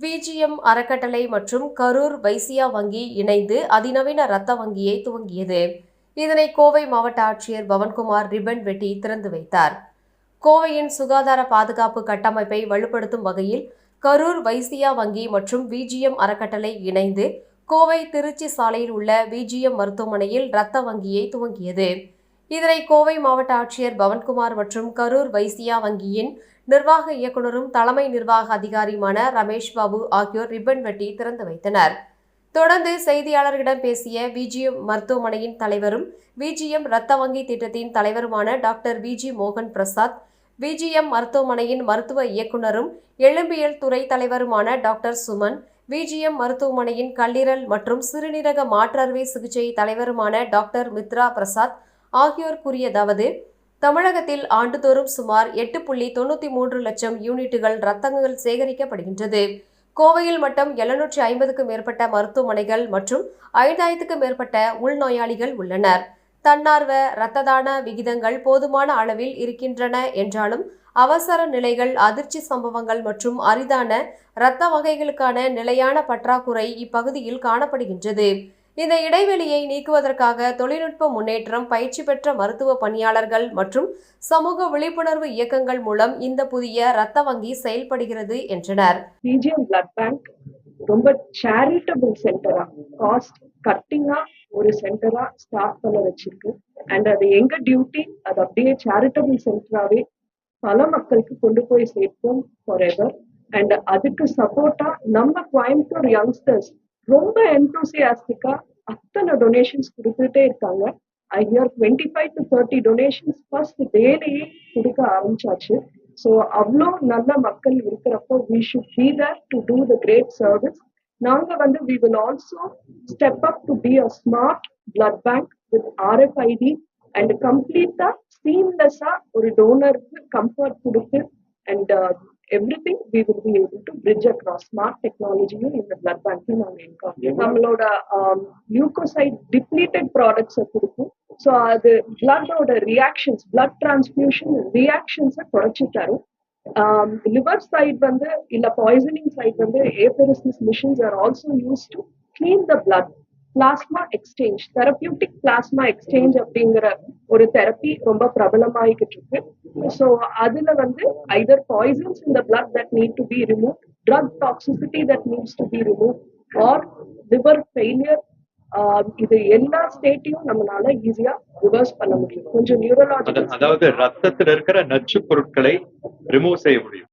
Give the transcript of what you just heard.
VGM அறக்கட்டளை மற்றும் கரூர் வைசியா வங்கி இணைந்து அதிநவீன ரத்த வங்கியை துவங்கியது. இதனை கோவை மாவட்ட ஆட்சியர் பவன்குமார் ரிப்பன் வெட்டி திறந்து வைத்தார். கோவையின் சுகாதார பாதுகாப்பு கட்டமைப்பை வலுப்படுத்தும் வகையில் கரூர் வைசியா வங்கி மற்றும் விஜிஎம் அறக்கட்டளை இணைந்து கோவை திருச்சி சாலையில் உள்ள விஜிஎம் மருத்துவமனையில் ரத்த வங்கியை துவங்கியது. இதனை கோவை மாவட்ட ஆட்சியர் பவன்குமார் மற்றும் கரூர் வைசியா வங்கியின் நிர்வாக இயக்குநரும் தலைமை நிர்வாக அதிகாரியுமான ரமேஷ் பாபு ஆகியோர் ரிப்பன் வெட்டி திறந்து வைத்தனர். தொடர்ந்து செய்தியாளர்களிடம் பேசிய விஜிஎம் மருத்துவமனையின் தலைவரும் விஜிஎம் ரத்த வங்கி திட்டத்தின் தலைவருமான டாக்டர் விஜி மோகன் பிரசாத் விஜிஎம் மருத்துவமனையின் மருத்துவ இயக்குநரும் எலும்பியல் துறை தலைவருமான டாக்டர் சுமன் விஜிஎம் மருத்துவமனையின் கல்லீரல் மற்றும் சிறுநீரக மாற்றறுவை சிகிச்சை தலைவருமான டாக்டர் மித்ரா பிரசாத் ஆகியோர் கூறியதாவது தமிழகத்தில் ஆண்டுதோறும் சுமார் எட்டு புள்ளி தொண்ணூற்றி மூன்று லட்சம் யூனிட்டுகள் ரத்தங்கள் சேகரிக்கப்படுகின்றது. கோவையில் மட்டும் எழுநூற்றி ஐம்பதுக்கும் மேற்பட்ட மருத்துவமனைகள் மற்றும் ஐந்தாயிரத்துக்கும் மேற்பட்ட உள்நோயாளிகள் உள்ளனர். தன்னார்வ இரத்த தான விகிதங்கள் போதுமான அளவில் இருக்கின்றன என்றாலும் அவசர நிலைகள் அதிர்ச்சி சம்பவங்கள் மற்றும் அரிதான இரத்த வகைகளுக்கான நிலையான பற்றாக்குறை இப்பகுதியில் காணப்படுகின்றது. இந்த இடைவெளியை நீக்குவதற்காக தொழில்நுட்ப முன்னேற்றம் பயிற்சி பெற்ற மருத்துவ பணியாளர்கள் மற்றும் சமூக விழிப்புணர்வு இயக்கங்கள் மூலம் இந்த புதிய இரத்த வங்கி செயல்படுகிறது என்றனர். பிஜிஎம் பிளட் பேங்க் ரொம்ப சேரிட்டபிள் சென்டரா காஸ்ட் கட்டிங்கா ஒரு சென்டரா ஸ்டார்ட் பண்ண வச்சிருக்கு. அண்ட் அது எங்க டியூட்டி அது அப்படியே சேரிட்டபிள் சென்டராவே பல மக்களுக்கு கொண்டு போய் சேர்ப்போம் ஃபார் எவர் அண்ட் அதுக்கு சப்போர்ட்டா நம்ம கோயம்புத்தூர் யங்ஸ்டர்ஸ் ரொம்ப என்தூசியாஸ்டிக்கா அத்தனை டொனேஷன்ஸ் கொடுத்துட்டே இருக்காங்க. I hear twenty five to thirty donations first டேலியே கொடுக்க ஆரம்பிச்சாச்சு. ஸோ அவ்வளோ நல்ல மக்கள் இருக்கிறப்போ we should be there to do the great service நாங்கள் வந்து we will also step up to be a smart blood bank with RFID and கம்ப்ளீட்டாக சீம்லெஸ்ஸாக ஒரு டோனருக்கு கம்ஃபர்ட் கொடுத்து and everything we will be able to bridge across smart டெக்னாலஜியும் இந்த blood பேங்க்ல நாங்க இருக்கோம் நம்மளோட லியூகோசைட் டிப்ளீட்டட் ப்ராடக்ட்ஸை கொடுக்கும். ஸோ அது பிளட்டோட ரியாக்ஷன்ஸ் பிளட் டிரான்ஸ்பியூஷன் ரியாக்ஷன்ஸை குறைச்சி தரும். லிவர் சைட் வந்து இல்ல பாய்சனிங் சைட் வந்து apheresis machines are also use to clean the blood plasma exchange therapeutic plasma exchange அப்படிங்கிற ஒரு தெரப்பி ரொம்ப பிரபலமாயிக்கிட்டு இருக்கு. ஸோ அதுல வந்து ஐதர் பாய்சன்ஸ் இந்த blood that need to be remove drug toxicity that needs to be remove or liver failure இது எல்லா ஸ்டேட்டையும் நம்மளால ஈஸியா ரிவர்ஸ் பண்ண முடியும். கொஞ்சம் அத- நியூரலாஜிக்கல் அதாவது ரத்தத்தில் இருக்கிற நச்சு பொருட்களை ரிமூவ் செய்ய முடியும்.